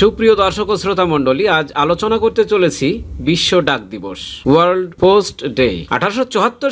সুপ্রিয় দর্শক ও শ্রোতা মণ্ডলী, আজ আলোচনা করতে চলেছি বিশ্ব ডাক দিবস ওয়ার্ল্ড পোস্ট ডে আঠারোশো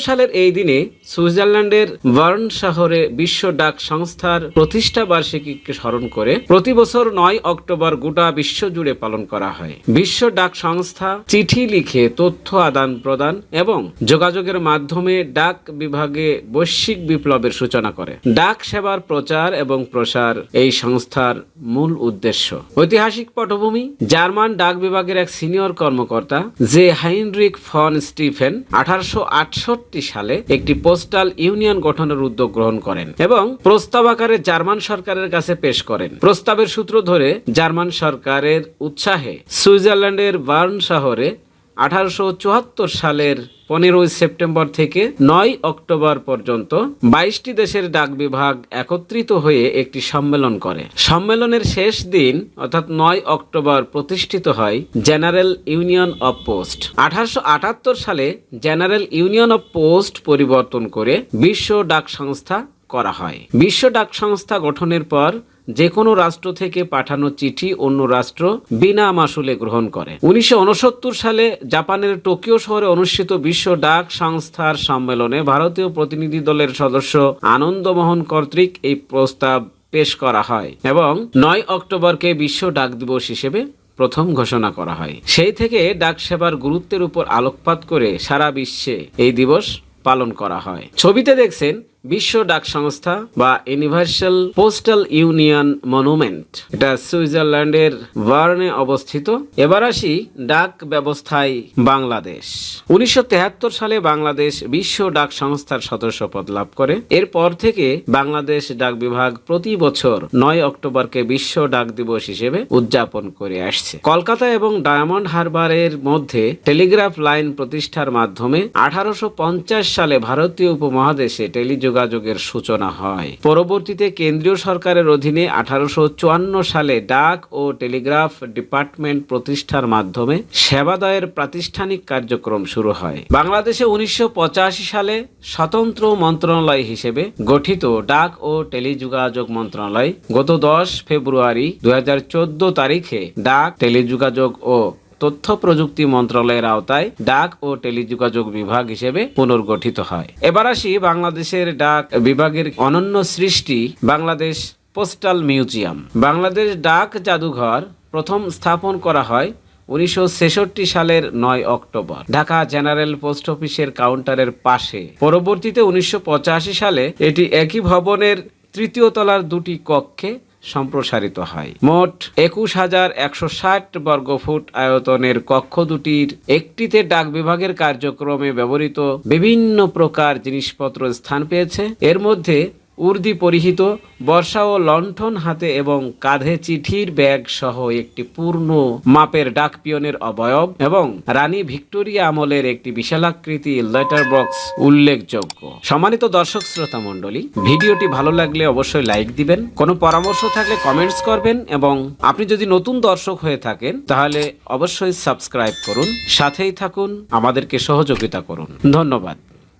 সালের এই দিনে সুইজারল্যান্ডের বার্ন শহরে বিশ্ব ডাক সংস্থার প্রতিষ্ঠা বার্ষিকীকে স্মরণ করে প্রতি বছর নয় অক্টোবর গোটা বিশ্ব জুড়ে পালন করা হয়। বিশ্ব ডাক সংস্থা চিঠি লিখে তথ্য আদান প্রদান এবং যোগাযোগের মাধ্যমে ডাক বিভাগে বৈশ্বিক বিপ্লবের সূচনা করে। ডাক সেবার প্রচার এবং প্রসার এই সংস্থার মূল উদ্দেশ্য। ঐতিহাসিক পটভূমি, জার্মান ডাক বিভাগের এক সিনিয়র কর্মকর্তা যে হাইনরিক ফন স্টিফেন, আঠারোশো আটষট্টি সালে একটি পোস্টাল ইউনিয়ন গঠনের উদ্যোগ গ্রহণ করেন এবং প্রস্তাব আকারে জার্মান সরকারের কাছে পেশ করেন। প্রস্তাবের সূত্র ধরে, জার্মান সরকারের উৎসাহে সুইজারল্যান্ডের বার্ন শহরে আঠারোশো চুয়াত্তর সালের পনেরোই সেপ্টেম্বর থেকে নয় অক্টোবর পর্যন্ত বাইশটি দেশের ডাক বিভাগ একত্রিত হয়ে একটি সম্মেলন করে। সম্মেলনের শেষ দিন, অর্থাৎ নয় অক্টোবর প্রতিষ্ঠিত হয়, জেনারেল ইউনিয়ন অফ পোস্ট। আঠারোশো আটাত্তর সালে জেনারেল ইউনিয়ন অফ পোস্ট পরিবর্তন করে বিশ্ব ডাক সংস্থা করা হয়। বিশ্ব ডাক সংস্থা গঠনের পর যে কোনো রাষ্ট্র থেকে পাঠানো চিঠি অন্য রাষ্ট্র বিনা মাসুলে গ্রহণ করে। উনিশশো উনসত্তর সালে জাপানের টোকিও শহরে অনুষ্ঠিত বিশ্ব ডাক সংস্থার সম্মেলনে ভারতীয় প্রতিনিধি দলের সদস্য আনন্দমোহন কর্তৃক এই প্রস্তাব পেশ করা হয় এবং নয় অক্টোবরকে বিশ্ব ডাক দিবস হিসেবে প্রথম ঘোষণা করা হয়। সেই থেকে ডাক সেবার গুরুত্বের উপর আলোকপাত করে সারা বিশ্বে এই দিবস পালন করা হয়। ছবিতে দেখছেন বিশ্ব ডাক সংস্থা বা ইউনিভার্সাল পোস্টাল ইউনিয়ন মনুমেন্ট। এটা সুইজারল্যান্ডের বার্নে অবস্থিত। এবার আসি ডাক ব্যবস্থায় বাংলাদেশ। উনিশশো সালে বাংলাদেশ বিশ্ব ডাক সংস্থার সদস্য পদ লাভ করে। এরপর থেকে বাংলাদেশ ডাক বিভাগ প্রতি বছর নয় অক্টোবরকে বিশ্ব ডাক দিবস হিসেবে উদযাপন করে আসছে। কলকাতা এবং ডায়মন্ড হারবারের মধ্যে টেলিগ্রাফ লাইন প্রতিষ্ঠার মাধ্যমে আঠারোশো পঞ্চাশ সালে ভারতীয় উপমহাদেশে টেলিযোগাযোগের সূচনা হয়। পরবর্তীতে কেন্দ্রীয় সরকারের অধীনে আঠারোশো সালে ডাক ও টেলিগ্রাফ ডিপার্টমেন্ট প্রতিষ্ঠার মাধ্যমে সেবাদয়ের প্রাতিষ্ঠানিক কার্যক্রম শুরু হয়। বাংলাদেশে উনিশশো পঁচাশি সালে স্বতন্ত্র মন্ত্রণালয় হিসেবে গঠিত ডাক ও টেলিযোগাযোগ মন্ত্রণালয় গত দশ ফেব্রুয়ারি দু হাজার চোদ্দ তারিখে ডাক, টেলিযোগাযোগ ও তথ্য প্রযুক্তি মন্ত্রণালয়ের আওতায় ডাক ও টেলিযোগাযোগ বিভাগ হিসেবে পুনর্গঠিত হয়। এবার আসি বাংলাদেশের ডাক বিভাগের অনন্য সৃষ্টি বাংলাদেশ পোস্টাল মিউজিয়াম। বাংলাদেশ ডাক জাদুঘর প্রথম স্থাপন করা হয় উনিশশো ছেষট্টি সালের নয় অক্টোবর। ঢাকা জেনারেল পোস্ট অফিসের কাউন্টারের পাশে। পরবর্তীতে উনিশশো পঁচাশি সালে এটি একই ভবনের তৃতীয় তলার দুটি কক্ষে সম্প্রসারিত হয়। মোট একুশ হাজার একশো ষাট বর্গফুট আয়তনের কক্ষ দুটির একটিতে ডাক বিভাগের কার্যক্রমে ব্যবহৃত বিভিন্ন প্রকার জিনিসপত্র স্থান পেয়েছে। এর মধ্যে উর্দি পরিহিত, বর্ষা ও লণ্ঠন হাতে এবং কাঁধে চিঠির ব্যাগ সহ একটি পূর্ণ মাপের ডাক পিয়নের অবয়ব এবং রানী ভিক্টোরিয়া আমলের একটি বিশালাকৃতি লেটার বক্স উল্লেখযোগ্য। সম্মানিত দর্শক শ্রোতা মণ্ডলী, ভিডিওটি ভালো লাগলে অবশ্যই লাইক দিবেন, কোনো পরামর্শ থাকলে কমেন্টস করবেন এবং আপনি যদি নতুন দর্শক হয়ে থাকেন, তাহলে অবশ্যই সাবস্ক্রাইব করুন, সাথেই থাকুন, আমাদেরকে সহযোগিতা করুন। ধন্যবাদ।